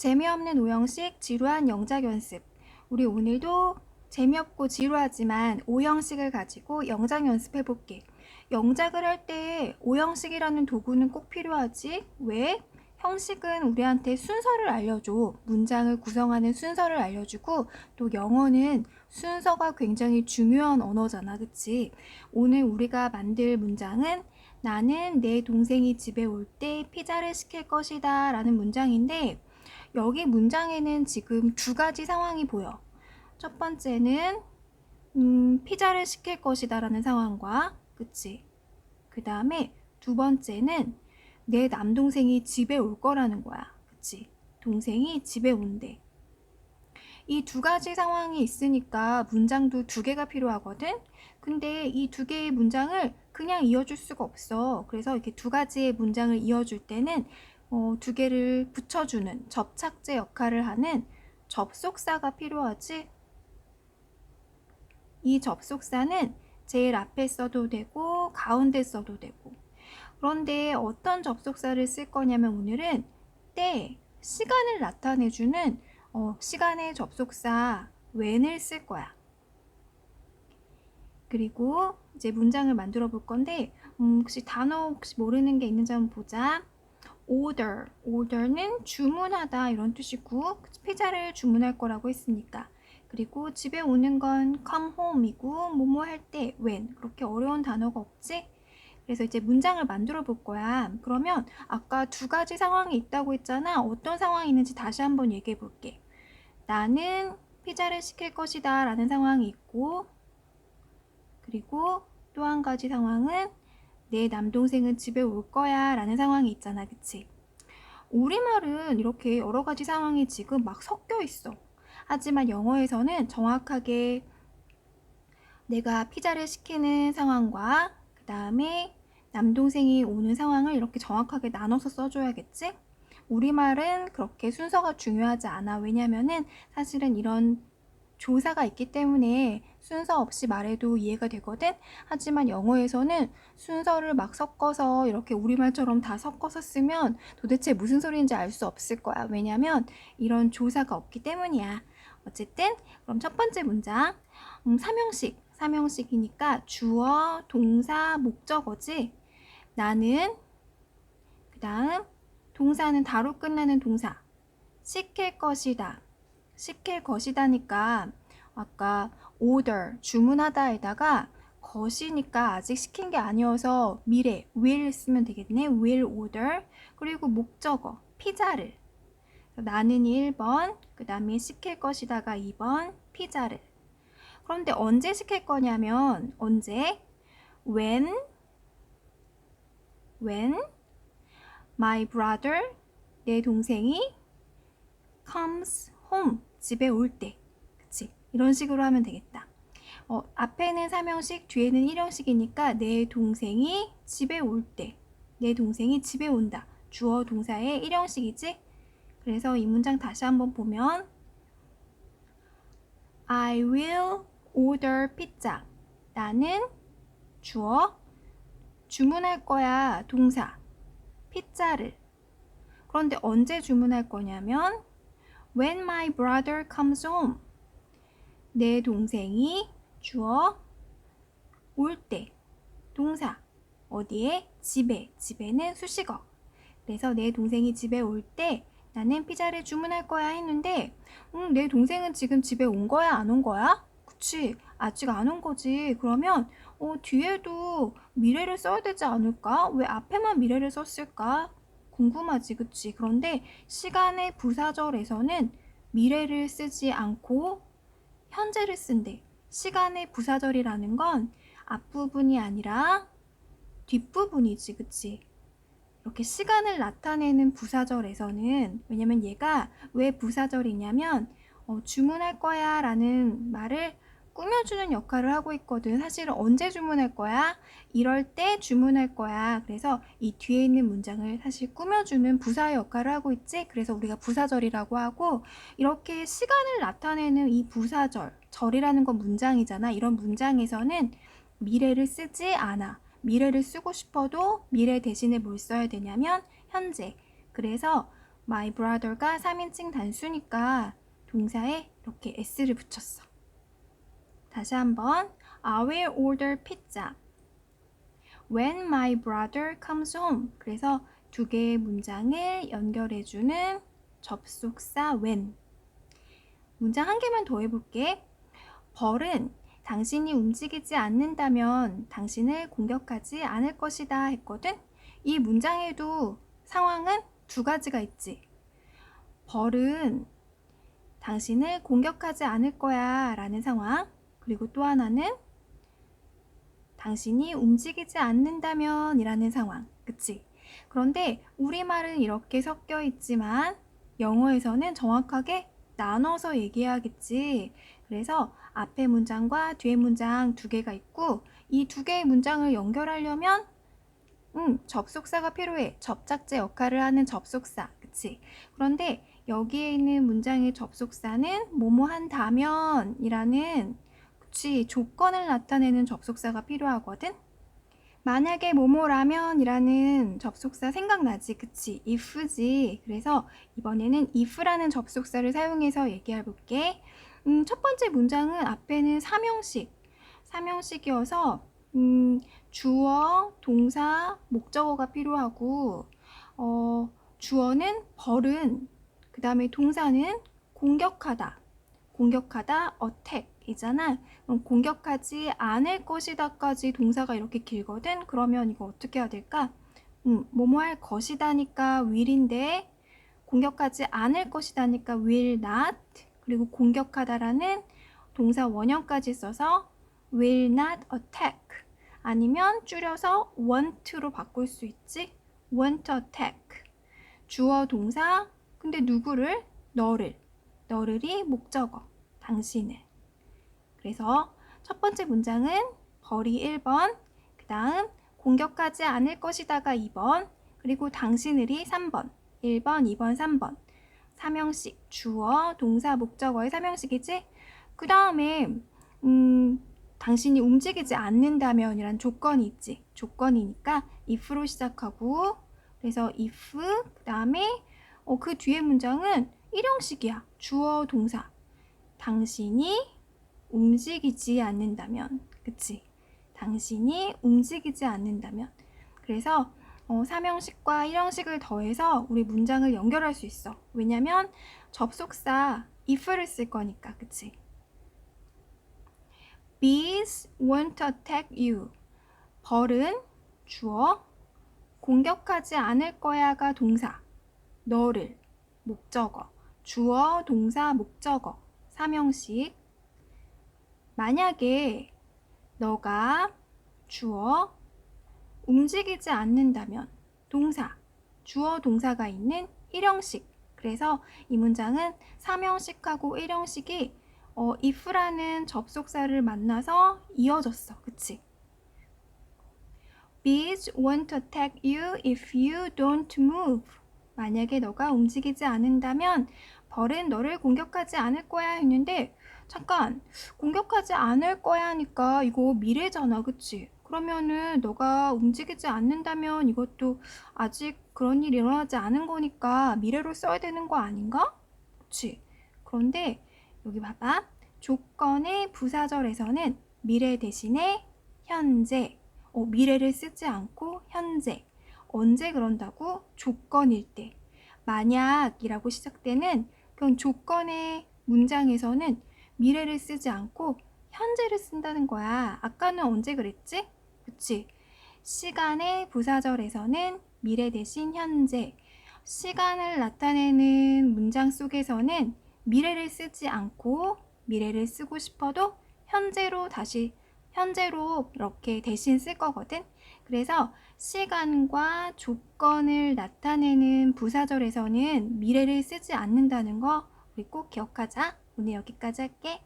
재미없는 오형식, 지루한 영작 연습. 우리 오늘도 재미없고 지루하지만 오형식을 가지고 영작 연습해 볼게. 영작을 할 때 오형식이라는 도구는 꼭 필요하지. 왜? 형식은 우리한테 순서를 알려줘. 문장을 구성하는 순서를 알려주고 또 영어는 순서가 굉장히 중요한 언어잖아. 그치? 오늘 우리가 만들 문장은 나는 내 동생이 집에 올 때 피자를 시킬 것이다 라는 문장인데 여기 문장에는 지금 두 가지 상황이 보여. 첫 번째는 음, 피자를 시킬 것이다 라는 상황과 그치? 그 다음에 두 번째는 내 남동생이 집에 올 거라는 거야. 그치? 동생이 집에 온대. 이 두 가지 상황이 있으니까 문장도 두 개가 필요하거든? 근데 이 두 개의 문장을 그냥 이어줄 수가 없어. 그래서 이렇게 두 가지의 문장을 이어줄 때는 어, 두 개를 붙여주는 접착제 역할을 하는 접속사가 필요하지. 이 접속사는 제일 앞에 써도 되고 가운데 써도 되고 그런데 어떤 접속사를 쓸 거냐면 오늘은 때, 시간을 나타내주는 어, 시간의 접속사 when을 쓸 거야. 그리고 이제 문장을 만들어 볼 건데 음, 혹시 단어 혹시 모르는 게 있는지 한번 보자. Order, order는 주문하다 이런 뜻이고 피자를 주문할 거라고 했으니까 그리고 집에 오는 건 come home이고 뭐뭐 할 때 when 그렇게 어려운 단어가 없지? 그래서 이제 문장을 만들어 볼 거야. 그러면 아까 두 가지 상황이 있다고 했잖아. 어떤 상황이 있는지 다시 한번 얘기해 볼게. 나는 피자를 시킬 것이다 라는 상황이 있고 그리고 또 한 가지 상황은 내 남동생은 집에 올 거야 라는 상황이 있잖아. 그치? 우리말은 이렇게 여러 가지 상황이 지금 막 섞여 있어. 하지만 영어에서는 정확하게 내가 피자를 시키는 상황과 그 다음에 남동생이 오는 상황을 이렇게 정확하게 나눠서 써줘야겠지? 우리말은 그렇게 순서가 중요하지 않아. 왜냐면은 사실은 이런 조사가 있기 때문에 순서 없이 말해도 이해가 되거든. 하지만 영어에서는 순서를 막 섞어서 이렇게 우리말처럼 다 섞어서 쓰면 도대체 무슨 소리인지 알 수 없을 거야. 왜냐면 이런 조사가 없기 때문이야. 어쨌든 그럼 첫 번째 문장 음, 삼형식 삼형식이니까 주어, 동사, 목적어지. 나는 그 다음 동사는 다로 끝나는 동사 시킬 것이다. 시킬 것이다니까. 아까 order 주문하다에다가 것이니까 아직 시킨 게 아니어서 미래 will 쓰면 되겠네. will order. 그리고 목적어 피자를. 나는 1번 그 다음에 시킬 것이다가 2번 피자를. 그런데 언제 시킬 거냐면 언제? when when my brother 내 동생이 comes home 집에 올 때. 그치? 이런 식으로 하면 되겠다. 어, 앞에는 삼형식, 뒤에는 일형식이니까 내 동생이 집에 올 때. 내 동생이 집에 온다. 주어 동사의 일형식이지? 그래서 이 문장 다시 한번 보면 I will order pizza. 나는 주어 주문할 거야 동사 피자를 그런데 언제 주문할 거냐면 when my brother comes home. 내 동생이 주어 올 때. 동사. 어디에? 집에. 집에는 수식어. 그래서 내 동생이 집에 올 때 나는 피자를 주문할 거야 했는데 음, 내 동생은 지금 집에 온 거야? 안 온 거야? 그치. 아직 안 온 거지. 그러면 어, 뒤에도 미래를 써야 되지 않을까? 왜 앞에만 미래를 썼을까? 궁금하지, 그치? 그런데 시간의 부사절에서는 미래를 쓰지 않고 현재를 쓴대. 시간의 부사절이라는 건 앞부분이 아니라 뒷부분이지, 그치? 이렇게 시간을 나타내는 부사절에서는 왜냐면 얘가 왜 부사절이냐면 어, 주문할 거야 라는 말을 꾸며주는 역할을 하고 있거든. 사실은 언제 주문할 거야? 이럴 때 주문할 거야. 그래서 이 뒤에 있는 문장을 사실 꾸며주는 부사의 역할을 하고 있지. 그래서 우리가 부사절이라고 하고 이렇게 시간을 나타내는 이 부사절, 절이라는 건 문장이잖아. 이런 문장에서는 미래를 쓰지 않아. 미래를 쓰고 싶어도 미래 대신에 뭘 써야 되냐면 현재. 그래서 my brother가 3인칭 단수니까 동사에 이렇게 s를 붙였어. 다시 한번 I will order pizza. When my brother comes home. 그래서 두 개의 문장을 연결해 주는 접속사 when. 문장 한 개만 더 해볼게. 벌은 당신이 움직이지 않는다면 당신을 공격하지 않을 것이다 했거든. 이 문장에도 상황은 두 가지가 있지. 벌은 당신을 공격하지 않을 거야 라는 상황. 그리고 또 하나는 당신이 움직이지 않는다면 이라는 상황. 그치? 그런데 우리말은 이렇게 섞여 있지만 영어에서는 정확하게 나눠서 얘기해야겠지. 그래서 앞에 문장과 뒤에 문장 두 개가 있고 이 두 개의 문장을 연결하려면 음, 접속사가 필요해. 접착제 역할을 하는 접속사. 그치? 그런데 여기에 있는 문장의 접속사는 뭐뭐 한다면 이라는 그치 조건을 나타내는 접속사가 필요하거든. 만약에 뭐뭐라면 이라는 접속사 생각나지? 그치? if지. 그래서 이번에는 if라는 접속사를 사용해서 얘기해 볼게. 음, 첫 번째 문장은 앞에는 삼형식. 삼형식이어서 음, 주어, 동사, 목적어가 필요하고 어, 주어는 벌은 그 다음에 동사는 공격하다. 공격하다, attack 이잖아. 공격하지 않을 것이다까지 동사가 이렇게 길거든. 그러면 이거 어떻게 해야 될까? 음, 뭐뭐 할 것이다니까 will인데 공격하지 않을 것이다니까 will not 그리고 공격하다라는 동사 원형까지 써서 will not attack 아니면 줄여서 want로 바꿀 수 있지. want attack 주어 동사 근데 누구를? 너를 너를이 목적어 당신을 그래서 첫 번째 문장은 벌이 1번, 그 다음 공격하지 않을 것이다가 2번, 그리고 당신을이 3번, 1번, 2번, 3번. 삼형식, 주어, 동사, 목적어의 삼형식이지? 그 다음에, 음, 당신이 움직이지 않는다면 이란 조건이 있지. 조건이니까 if로 시작하고, 그래서 if, 그 다음에, 어, 그 뒤에 문장은 일형식이야. 주어, 동사. 당신이 움직이지 않는다면, 그치? 당신이 움직이지 않는다면. 그래서 어, 삼형식과 일형식을 더해서 우리 문장을 연결할 수 있어. 왜냐면 접속사 if를 쓸 거니까, 그치? Bees won't attack you. 벌은 주어, 공격하지 않을 거야가 동사, 너를, 목적어, 주어, 동사, 목적어, 삼형식, 만약에 너가 주어 움직이지 않는다면 동사, 주어 동사가 있는 일형식. 그래서 이 문장은 삼형식하고 일형식이 어, if라는 접속사를 만나서 이어졌어. 그치? Bees won't attack you if you don't move. 만약에 너가 움직이지 않는다면 벌은 너를 공격하지 않을 거야 했는데 잠깐 공격하지 않을 거야 하니까 이거 미래잖아 그치? 그러면은 너가 움직이지 않는다면 이것도 아직 그런 일이 일어나지 않은 거니까 미래로 써야 되는 거 아닌가? 그치? 그런데 여기 봐봐 조건의 부사절에서는 미래 대신에 현재 어, 미래를 쓰지 않고 현재 언제 그런다고? 조건일 때 만약이라고 시작되는 그런 조건의 문장에서는 미래를 쓰지 않고 현재를 쓴다는 거야. 아까는 언제 그랬지? 그치? 시간의 부사절에서는 미래 대신 현재, 시간을 나타내는 문장 속에서는 미래를 쓰지 않고 미래를 쓰고 싶어도 현재로 다시 현재로 이렇게 대신 쓸 거거든. 그래서 시간과 조건을 나타내는 부사절에서는 미래를 쓰지 않는다는 거 우리 꼭 기억하자. 오늘 여기까지 할게.